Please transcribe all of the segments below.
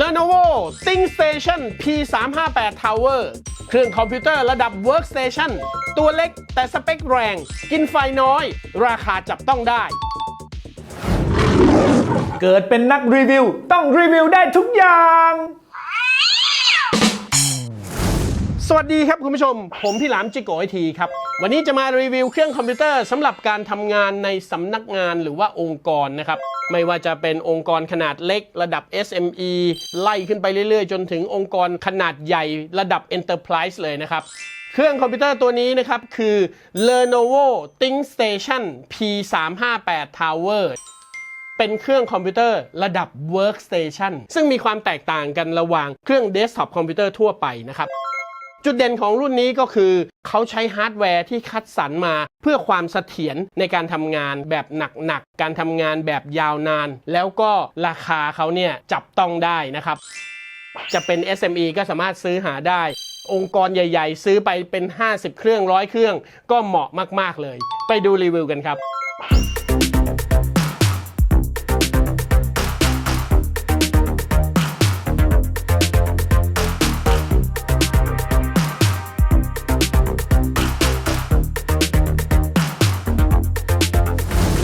Lenovo ThinkStation P358 Tower เครื่องคอมพิวเตอร์ระดับ Workstation ตัวเล็กแต่สเปคแรง กินไฟน้อย ราคาจับต้องได้ เกิดเป็นนักรีวิว ต้องรีวิวได้ทุกอย่าง สวัสดีครับคุณผู้ชม ผมพี่หลามจิโกไอทีครับ วันนี้จะมารีวิวเครื่องคอมพิวเตอร์สำหรับการทำงานในสำนักงานหรือว่าองค์กรนะครับ ไม่ว่าจะเป็นองค์กรขนาดเล็กระดับ SME ไล่ขึ้นไปเรื่อยๆ จนถึงองค์กรขนาดใหญ่ระดับ Enterprise เลยนะครับเครื่องคอมพิวเตอร์ตัวนี้นะครับ คือ Lenovo ThinkStation P358 Tower เป็นเครื่องคอมพิวเตอร์ระดับ Workstation ซึ่งมีความแตกต่างกันระหว่างเครื่อง Desktop คอมพิวเตอร์ทั่วไปนะครับ จุดเด่นของรุ่นนี้ก็คือเขาใช้ฮาร์ดแวร์ที่คัดสรรมา เพื่อความเสถียรในการทำงานแบบหนักๆ การทำงานแบบยาวนาน แล้วก็ราคาเขาเนี่ยจับต้องได้นะครับ จะเป็น SME ก็สามารถซื้อหาได้ องค์กรใหญ่ๆ ซื้อไปเป็น 50 เครื่องร้อยเครื่อง ก็เหมาะมากๆเลย ไปดูรีวิวกันครับ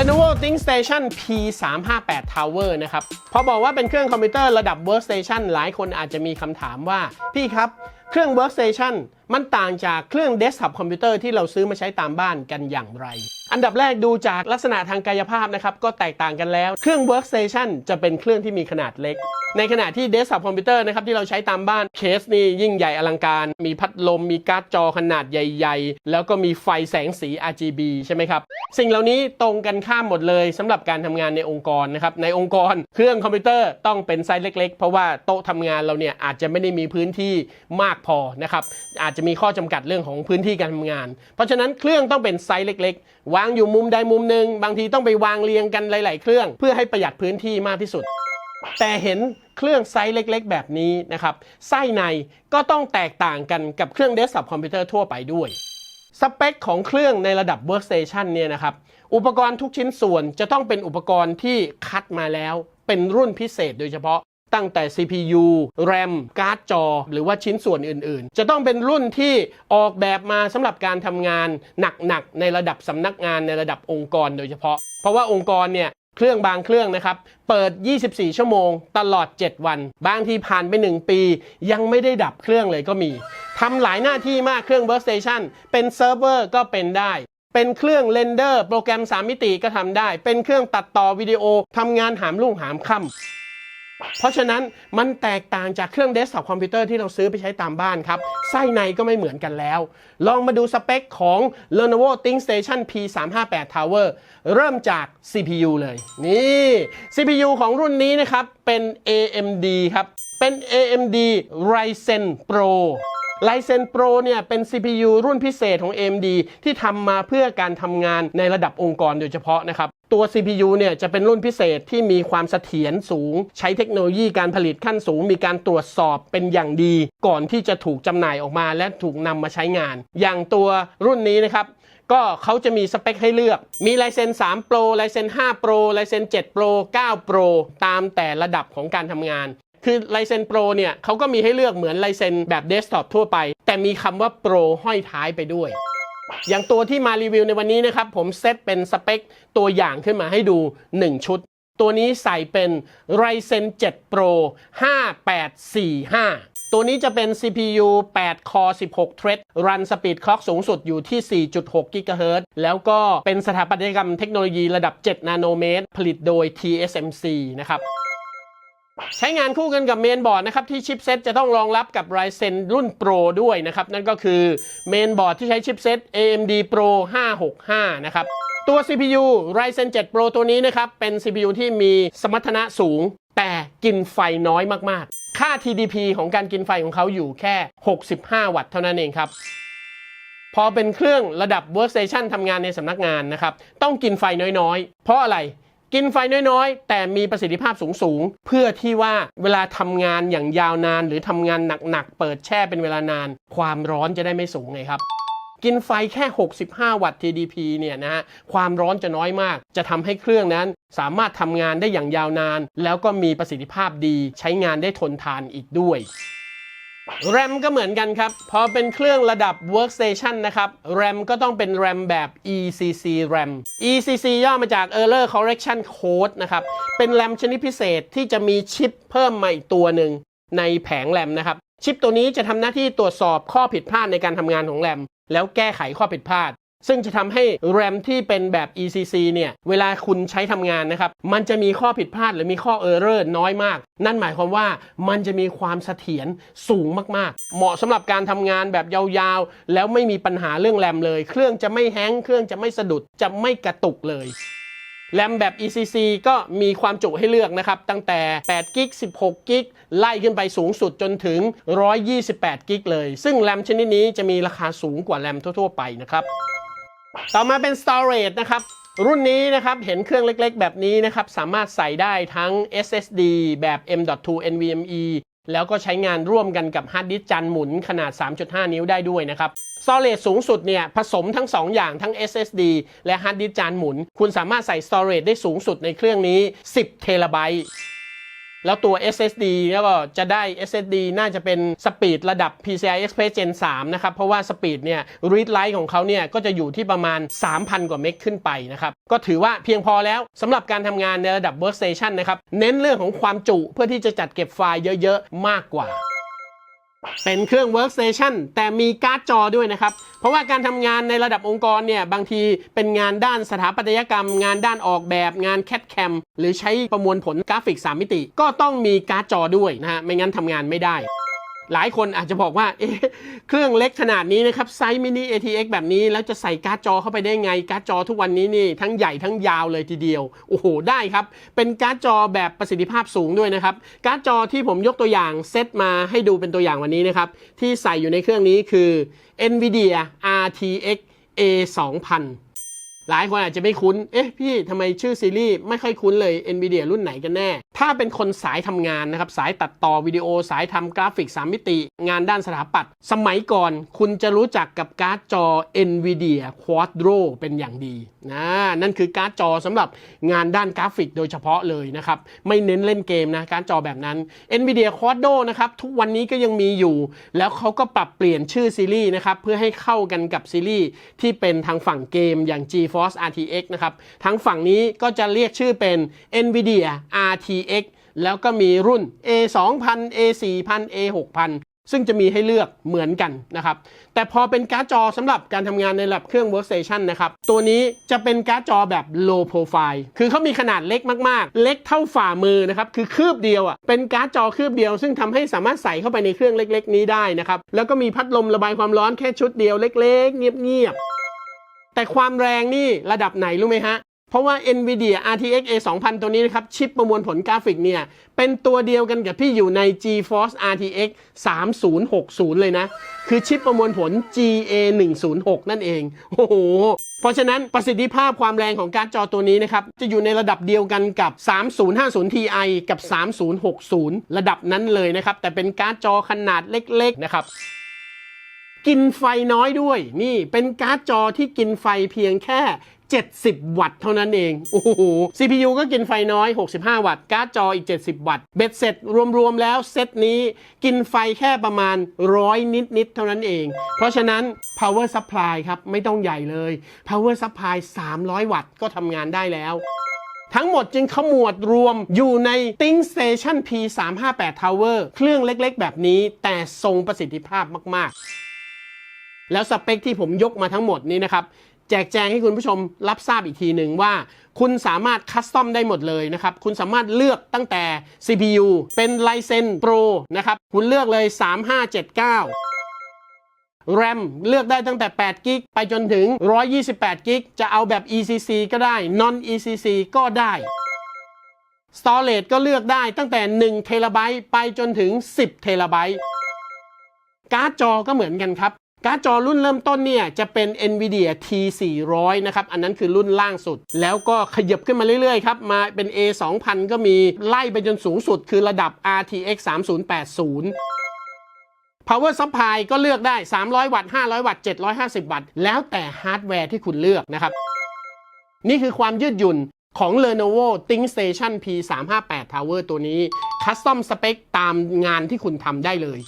Lenovo ThinkStation P358 Tower นะครับ พอบอกว่าเป็นเครื่องคอมพิวเตอร์ระดับ Workstation หลายคนอาจจะมีคำถามว่า พี่ครับ เครื่อง Workstation มันต่างจากเครื่อง Desktop คอมพิวเตอร์ที่เราซื้อมาใช้ตามบ้านกันอย่างไร อันดับแรกดูจากลักษณะทางกายภาพนะครับ ก็แตกต่างกันแล้ว เครื่อง Workstation จะเป็นเครื่องที่มีขนาดเล็ก ในขณะที่ Desktop คอมพิวเตอร์นะครับที่เราใช้ตามบ้านเคสนี่ยิ่งใหญ่อลังการ มีพัดลม มีการ์ดจอขนาดใหญ่ ๆ แล้วก็มีไฟแสงสี RGB ใช่ไหมครับ สิ่งเหล่านี้ตรงกันข้ามหมดเลยสำหรับการทำงานในองค์กรนะครับ ในองค์กร เครื่องคอมพิวเตอร์ต้องเป็นไซส์เล็ก ๆ เพราะว่าโต๊ะทำงานเราเนี่ยอาจจะไม่ได้มีพื้นที่มากพอนะครับอาจจะมีข้อจำกัดเรื่องของพื้นที่การทำงาน เพราะฉะนั้นเครื่องต้องเป็นไซส์เล็ก ๆ วางอยู่มุมใดมุมหนึ่งบางทีต้องไปวางเรียงกันหลาย ๆ เครื่องเพื่อให้ประหยัดพื้นที่มากที่สุด แต่เห็นเครื่องไซส์เล็กๆ แบบนี้นะครับไส้ในก็ต้องแตกต่างกันกับเครื่องเดสก์ท็อปคอมพิวเตอร์ทั่วไปด้วยสเปคของเครื่องในระดับ Workstation เนี่ยนะครับ อุปกรณ์ทุกชิ้นส่วนจะต้องเป็นอุปกรณ์ที่คัดมาแล้ว เป็นรุ่นพิเศษโดยเฉพาะ ตั้งแต่ CPU RAM การ์ดจอ หรือว่าชิ้นส่วนอื่นๆ จะต้องเป็นรุ่นที่ออกแบบมาสำหรับการทำงานหนักๆ ในระดับสำนักงานในระดับองค์กรโดยเฉพาะ เพราะว่าองค์กรเนี่ยเครื่องบางเครื่องนะครับ เปิด 24 ชั่วโมง ตลอด 7 วัน บางทีผ่านไป 1 ปี ยังไม่ได้ดับเครื่องเลยก็มีทำหลายหน้าที่มากเครื่อง Workstation เป็นเซิร์ฟเวอร์ก็เป็นได้ เป็นเครื่องเรนเดอร์โปรแกรม 3 มิติก็ทำได้ เป็นเครื่องตัดต่อวิดีโอทำงานหามรุ่งหามค่ำ เพราะฉะนั้นมันแตกต่างจากเครื่องเดสก์ท็อปคอมพิวเตอร์ที่เราซื้อไปใช้ตามบ้านครับไส้ในก็ไม่เหมือนกันแล้ว ลองมาดูสเปคของ Lenovo ThinkStation P358 Tower เริ่มจาก CPU เลย นี่ CPU ของรุ่นนี้นะครับ เป็น AMD ครับ เป็น AMD Ryzen Pro Ryzen Pro เนี่ยเป็น CPU รุ่นพิเศษของ AMD ที่ทำมาเพื่อการทำงานในระดับองค์กรโดยเฉพาะนะครับ ตัว CPU เนี่ยจะเป็นรุ่นพิเศษที่มีความเสถียรสูง ใช้เทคโนโลยีการผลิตขั้นสูง มีการตรวจสอบเป็นอย่างดี ก่อนที่จะถูกจำหน่ายออกมา และถูกนำมาใช้งาน อย่างตัวรุ่นนี้นะครับ ก็เขาจะมีสเปคให้เลือก มีไลเซน3 Pro ไลเซน5 Pro ไลเซน7 Pro 9 Pro ตามแต่ระดับของการทำงานคือไลเซน Pro เนี่ยเขาก็มีให้เลือกเหมือนไลเซนแบบเดสก์ท็อปทั่วไป แต่มีคำว่า Pro ห้อยท้ายไปด้วย อย่างตัวที่มารีวิวในวันนี้นะครับ ผมเซตเป็นสเปคตัวอย่างขึ้นมาให้ดู 1 ชุด ตัวนี้ใส่เป็น Ryzen 7 Pro 5845ตัวนี้จะเป็น CPU 8 Core 16 Thread Run Speed Clock สูงสุดอยู่ที่ 4.6 GHz แล้วก็เป็นสถาปัตยกรรมเทคโนโลยีระดับ 7 นาโนเมตร ผลิตโดย TSMC นะครับ ใช้งานคู่กันกับเมนบอร์ดนะครับที่ชิปเซตจะต้องรองรับกับ Ryzen รุ่น Pro ด้วยนะครับ นั่นก็คือเมนบอร์ดที่ใช้ชิปเซต AMD Pro 565 นะครับ ตัว CPU Ryzen 7 Pro ตัวนี้นะครับ เป็น CPU ที่มีสมรรถนะสูง แต่กินไฟน้อยมาก ๆ ค่า TDP ของการกินไฟของเขาอยู่แค่ 65 วัตต์เท่านั้นเองครับพอเป็นเครื่องระดับ Workstation ทำงานในสำนักงานนะครับ ต้องกินไฟน้อยๆ เพราะอะไร กินไฟน้อยๆ แต่มีประสิทธิภาพสูงๆ เพื่อที่ว่าเวลาทำงานอย่างยาวนาน หรือทำงานหนักๆ เปิดแช่เป็นเวลานาน ความร้อนจะได้ไม่สูงไงครับกินไฟแค่ 65 วัตต์ TDP เนี่ยนะฮะ ความร้อนจะน้อยมาก จะทำให้เครื่องนั้นสามารถทำงานได้อย่างยาวนาน แล้วก็มีประสิทธิภาพดี ใช้งานได้ทนทานอีกด้วย RAM ก็เหมือนกันครับ พอเป็นเครื่องระดับ workstation นะครับ RAM ก็ต้องเป็น RAM แบบ ECC RAM ECC ย่อมาจาก Error Correction Code นะครับ เป็น RAM ชนิดพิเศษที่จะมีชิปเพิ่มมาอีกตัวหนึ่งในแผง RAM นะครับ ชิปตัวนี้จะทำหน้าที่ตรวจสอบข้อผิดพลาดในการทำงานของ RAM แล้วแก้ไขข้อผิดพลาด ซึ่งจะทำให้ RAM ที่เป็นแบบ ECC เนี่ย เวลาคุณใช้ทำงานนะครับ มันจะมีข้อผิดพลาดหรือมีข้อ Error น้อยมาก นั่นหมายความว่ามันจะมีความเสถียรสูงมากๆ เหมาะสำหรับการทำงานแบบยาวๆ แล้วไม่มีปัญหาเรื่องแรมเลย เครื่องจะไม่แฮงก์เครื่องจะไม่สะดุด จะไม่กระตุกเลยแรมแบบ ECC ก็มีความจุให้เลือกนะครับ ตั้งแต่8กิก16กิกไล่ขึ้นไปสูงสุดจนถึง 128กิกเลย ซึ่งแรมชนิดนี้จะมีราคาสูงกว่าแรมทั่ว ๆ ไปนะครับ ต่อมาเป็น storage นะครับ รุ่นนี้นะครับเห็นเครื่องเล็กๆ แบบนี้นะครับ สามารถใส่ได้ทั้ง SSD แบบ M.2 NVMe แล้วก็ใช้งานร่วมกันกับฮาร์ดดิสก์จานหมุนขนาด 3.5 นิ้วได้ด้วยนะครับ storage สูงสุดเนี่ยผสมทั้ง 2 อย่างทั้ง SSD และฮาร์ดดิสก์จานหมุน คุณสามารถใส่ storage ได้สูงสุดในเครื่องนี้ 10 เทราไบต์ แล้วตัว SSD ก็จะได้ SSD น่าจะเป็นสปีดระดับ PCI Express Gen 3 นะครับ เพราะว่าสปีดเนี่ย read write ของเขาเนี่ย ก็จะอยู่ที่ประมาณ 3,000 กว่าเมกขึ้นไปนะครับ ก็ถือว่าเพียงพอแล้วสำหรับการทำงานในระดับ workstation นะครับ เน้นเรื่องของความจุเพื่อที่จะจัดเก็บไฟล์เยอะ ๆ มากกว่า เป็นเครื่อง workstation แต่มีการ์ดจอด้วยนะครับ เพราะว่าการทำงานในระดับองค์กรเนี่ย บางทีเป็นงานด้านสถาปัตยกรรม งานด้านออกแบบงานแคดแคมหรือใช้ประมวลผลกราฟิก 3 มิติ ก็ต้องมีการ์ดจอด้วยนะฮะไม่งั้นทำงานไม่ได้ หลายคนอาจจะบอกว่าเอ๊ะเครื่องเล็กขนาดนี้นะครับไซส์มินิ ATX แบบนี้ แล้วจะใส่การ์ดจอเข้าไปได้ไง การ์ดจอทุกวันนี้นี่ทั้งใหญ่ทั้งยาวเลยทีเดียว โอ้โห ได้ครับ เป็นการ์ดจอแบบประสิทธิภาพสูงด้วยนะครับ การ์ดจอที่ผมยกตัวอย่างเซตมาให้ดูเป็นตัวอย่างวันนี้นะครับ ที่ใส่อยู่ในเครื่องนี้คือ NVIDIA RTX A 2000 หลายคนอาจจะไม่คุ้น เอ๊ะพี่ทำไมชื่อซีรีส์ไม่ค่อยคุ้นเลย NVIDIA รุ่นไหนกันแน่ ถ้าเป็นคนสายทำงานนะครับ สายตัดต่อวิดีโอ สายทำกราฟิก 3 มิติ งานด้านสถาปัตย์ สมัยก่อนคุณจะรู้จักกับการ์ดจอ NVIDIA Quadro เป็นอย่างดีนะนั่นคือการ์ดจอสำหรับงานด้านกราฟิกโดยเฉพาะเลยนะครับ ไม่เน้นเล่นเกมนะ การ์ดจอแบบนั้น NVIDIA Quadro นะครับ ทุกวันนี้ก็ยังมีอยู่ แล้วเขาก็ปรับเปลี่ยนชื่อซีรีส์นะครับ เพื่อให้เข้ากันกับซีรีส์ที่เป็นทางฝั่งเกมอย่าง GeForce RTX นะครับ ทั้งฝั่งนี้ก็จะเรียกชื่อเป็น NVIDIA RTX แล้วก็มีรุ่น A 2 0 0 0 A 4 0 0 A 6 0 0ซึ่งจะมีให้เลือกเหมือนกันนะครับ แต่พอเป็นการ์ดจอสำหรับการทำงานในระดับเครื่อง workstation นะครับ ตัวนี้จะเป็นการ์ดจอแบบ low profile คือเขามีขนาดเล็กมากๆ เล็กเท่าฝ่ามือนะครับ คือคืบเดียวอะ เป็นการ์ดจอคืบเดียว ซึ่งทำให้สามารถใส่เข้าไปในเครื่องเล็ก ๆ นี้ได้นะครับ แล้วก็มีพัดลมระบายความร้อนแค่ชุดเดียวเล็ก ๆ เงียบๆ แต่ความแรงนี่ระดับไหนรู้ไหมฮะ เพราะว่า NVIDIA RTX A 2000 ตัวนี้นะครับ ชิปประมวลผลกราฟิกเนี่ย เป็นตัวเดียวกันกับที่อยู่ใน GeForce RTX 3060 เลยนะ คือชิปประมวลผล GA 106 นั่นเอง โอ้โหเพราะฉะนั้นประสิทธิภาพความแรงของการ์ดจอตัวนี้นะครับ จะอยู่ในระดับเดียวกันกับ 3050 Ti กับ 3060 ระดับนั้นเลยนะครับ แต่เป็นการ์ดจอขนาดเล็กๆนะครับ กินไฟน้อยด้วย นี่เป็นการ์ดจอที่กินไฟเพียงแค่ 70 วัตต์เท่านั้นเอง โอ้โห CPU ก็กินไฟน้อย 65 วัตต์ การ์ดจออีก 70 วัตต์ เบ็ดเสร็จรวมๆแล้วเซตนี้กินไฟแค่ประมาณร้อยนิดๆเท่านั้นเอง เพราะฉะนั้น power supply ครับไม่ต้องใหญ่เลย power supply 300 วัตต์ก็ทำงานได้แล้วทั้งหมดจึงขมวดรวมอยู่ใน Think Station P358 Tower เครื่องเล็กๆ แบบนี้แต่ทรงประสิทธิภาพมาก ๆ แล้วสเปคที่ผมยกมาทั้งหมดนี้นะครับแจกแจงให้คุณผู้ชมรับทราบอีกทีหนึ่งว่า คุณสามารถคัสตอมได้หมดเลยนะครับ คุณสามารถเลือกตั้งแต่ CPU เป็น Ryzen Pro นะครับ คุณเลือกเลย 3579 RAM เลือกได้ตั้งแต่8กิกไปจนถึง 128กิกจะเอาแบบ ECC ก็ได้ Non ECC ก็ได้ Storage ก็เลือกได้ตั้งแต่1เทราไบต์ไปจนถึง 10เทราไบต์การ์ดจอก็เหมือนกันครับ การ์ดจอรุ่นเริ่มต้นเนี่ยจะเป็น NVIDIA T400 นะครับ อันนั้นคือรุ่นล่างสุด แล้วก็ขยับขึ้นมาเรื่อยๆครับ มาเป็น A 2000 ก็มีไล่ไปจนสูงสุดคือระดับ RTX 3080 power supply ก็เลือกได้ 300 วัตต์ 500 วัตต์ 750 วัตต์ แล้วแต่ฮาร์ดแวร์ที่คุณเลือกนะครับ นี่คือความยืดหยุ่นของ Lenovo ThinkStation P358 Tower ตัวนี้ คัสตอมสเปคตามงานที่คุณทำได้เลย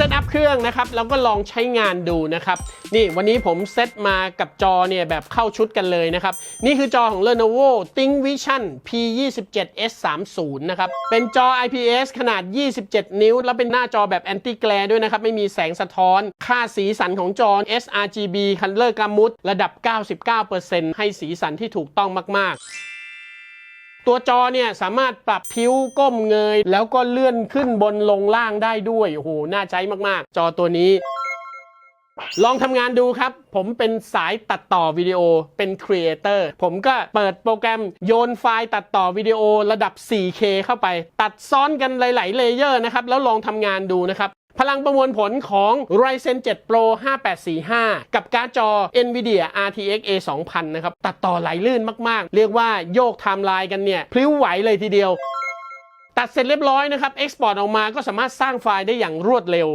ซตอัพเครื่องนะครับแล้วก็ลองใช้งานดูนะครับนี่วันนี้ผมเซตมากับจอเนี่ยแบบเข้าชุดกันเลยนะครับ นี่คือจอของ Lenovo ThinkVision P27S30 นะครับเป็นจอ IPS ขนาด 27 นิ้ว แล้วเป็นหน้าจอแบบ Anti Glare ด้วยนะครับ ไม่มีแสงสะท้อน ค่าสีสันของจอ sRGB Color Gamut ระดับ 99%ให้สีสันที่ถูกต้องมาก ๆ ตัวจอเนี่ยสามารถปรับพิ้วก้มเงย แล้วก็เลื่อนขึ้นบนลงล่างได้ด้วยโอ้โหน่าใช้มากๆ จอตัวนี้ ลองทำงานดูครับ ผมเป็นสายตัดต่อวิดีโอเป็นครีเอเตอร์ผมก็เปิดโปรแกรมโยนไฟล์ตัดต่อวิดีโอระดับ 4K เข้าไป ตัดซ้อนกันหลาย ๆ เลเยอร์นะครับ แล้วลองทำงานดูนะครับ พลังประมวลผลของ Ryzen 7 Pro 5845 กับการ์ดจอ NVIDIA RTX A 2000 นะครับ ตัดต่อไหลลื่นมากๆ เรียกว่าโยกไทม์ไลน์กันเนี่ยพลิ้วไหวเลยทีเดียว ตัดเสร็จเรียบร้อยนะครับเอ็กซ์พอร์ตออกมาก็สามารถสร้างไฟล์ได้อย่างรวดเร็ว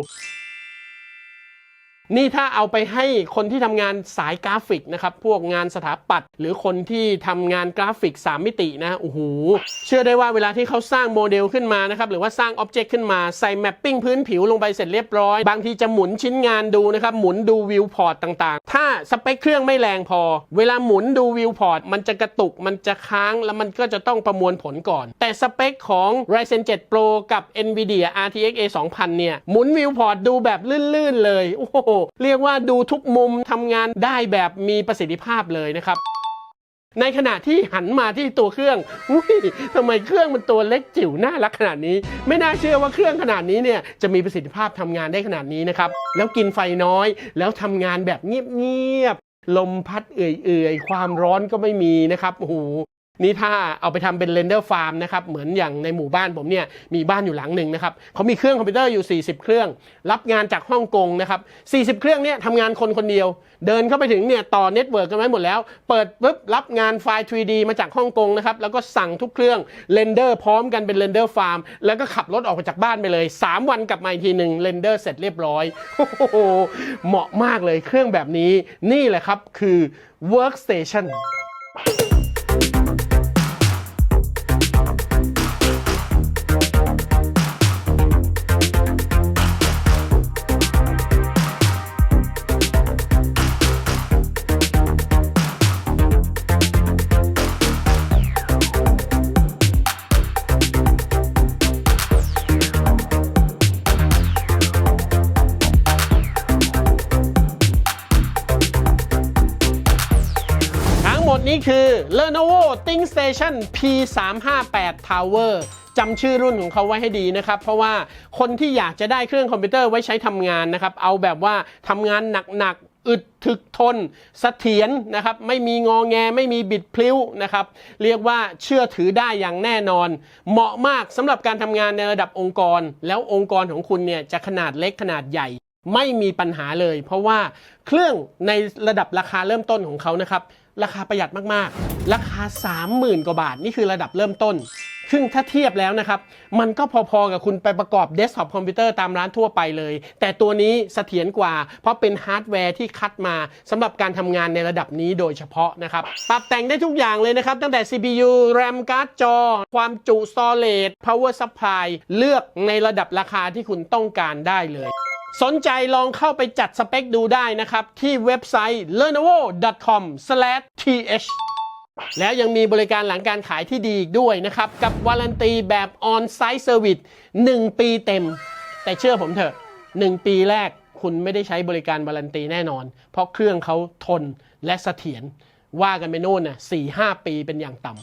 นี่ถ้าเอาไปให้คนที่ทำงานสายกราฟิกนะครับ พวกงานสถาปัตย์หรือคนที่ทำงานกราฟิก 3 มิตินะโอ้โหเชื่อได้ว่าเวลาที่เขาสร้างโมเดลขึ้นมานะครับ หรือว่าสร้างอ็อบเจกต์ขึ้นมาใส่แมปปิ้งพื้นผิวลงไปเสร็จเรียบร้อย บางทีจะหมุนชิ้นงานดูนะครับ หมุนดูวิวพอร์ตต่างๆ ถ้าสเปคเครื่องไม่แรงพอ เวลาหมุนดูวิวพอร์ตมันจะกระตุกมันจะค้างแล้วมันก็จะต้องประมวลผลก่อน แต่สเปคของ Ryzen 7 Pro กับ NVIDIA RTX A 2000เนี่ยหมุนวิวพอร์ตดูแบบลื่นๆเลยโอ้โหเรียกว่าดูทุกมุมทำงานได้แบบมีประสิทธิภาพเลยนะครับในขณะที่หันมาที่ตัวเครื่องอุ้ยทำไมเครื่องมันตัวเล็กจิ๋วน่ารักขนาดนี้ ไม่น่าเชื่อว่าเครื่องขนาดนี้เนี่ยจะมีประสิทธิภาพทำงานได้ขนาดนี้นะครับ แล้วกินไฟน้อย แล้วทำงานแบบเงียบๆ ลมพัดเอื่อยๆ ความร้อนก็ไม่มีนะครับโอ้โห นี่ถ้าเอาไปทำเป็นเรนเดอร์ฟาร์มนะครับเหมือนอย่างในหมู่บ้านผมเนี่ยมีบ้านอยู่หลังหนึ่งนะครับเขามีเครื่องคอมพิวเตอร์อยู่ 40 เครื่อง รับงานจากฮ่องกงนะครับ40 เครื่องเนี่ยทำงานคนคนเดียว เดินเข้าไปถึงเนี่ยต่อเน็ตเวิร์กกันไว้หมดแล้ว เปิดปุ๊บรับงานไฟล์ 3D มาจากฮ่องกงนะครับแล้วก็สั่งทุกเครื่องเรนเดอร์พร้อมกันเป็นเรนเดอร์ฟาร์มแล้วก็ขับรถออกไปจากบ้านไปเลย 3 วันกลับมาอีกทีหนึ่งเรนเดอร์เสร็จเรียบร้อยโอ้โหเหมาะมากเลยเครื่องแบบนี้นี่แหละครับคือ workstation นี้คือ Lenovo ThinkStation P358 Tower จำชื่อรุ่นของเขาไว้ให้ดีนะครับ เพราะว่าคนที่อยากจะได้เครื่องคอมพิวเตอร์ไว้ใช้ทำงานนะครับ เอาแบบว่าทำงานหนักๆอึดถึกทนเสถียรนะครับ ไม่มีงอแงไม่มีบิดพลิ้วนะครับ เรียกว่าเชื่อถือได้อย่างแน่นอน เหมาะมากสำหรับการทำงานในระดับองค์กร แล้วองค์กรของคุณเนี่ยจะขนาดเล็กขนาดใหญ่ ไม่มีปัญหาเลย เพราะว่าเครื่องในระดับราคาเริ่มต้นของเขานะครับ ราคาประหยัดมากๆ ราคา 30,000 กว่าบาท นี่คือระดับเริ่มต้นซึ่งถ้าเทียบแล้วนะครับ มันก็พอๆกับคุณไปประกอบเดสก์ท็อปคอมพิวเตอร์ตามร้านทั่วไปเลย แต่ตัวนี้เสถียรกว่า เพราะเป็นฮาร์ดแวร์ที่คัดมาสำหรับการทำงานในระดับนี้โดยเฉพาะนะครับ ปรับแต่งได้ทุกอย่างเลยนะครับ ตั้งแต่ CPU RAM การ์ดจอ ความจุ storage power supply เลือกในระดับราคาที่คุณต้องการได้เลย สนใจลองเข้าไปจัดสเปคดูได้นะครับ ที่เว็บไซต์ lenovo.com/th แล้วยังมีบริการหลังการขายที่ดีอีกด้วยนะครับ กับวารันตีแบบ on-site service 1 ปีเต็ม แต่เชื่อผมเถอะ 1 ปีแรกคุณไม่ได้ใช้บริการวารันตีแน่นอน เพราะเครื่องเขาทนและเสถียรว่ากันไปโน่นน่ะ4-5 ปีเป็นอย่างต่ำ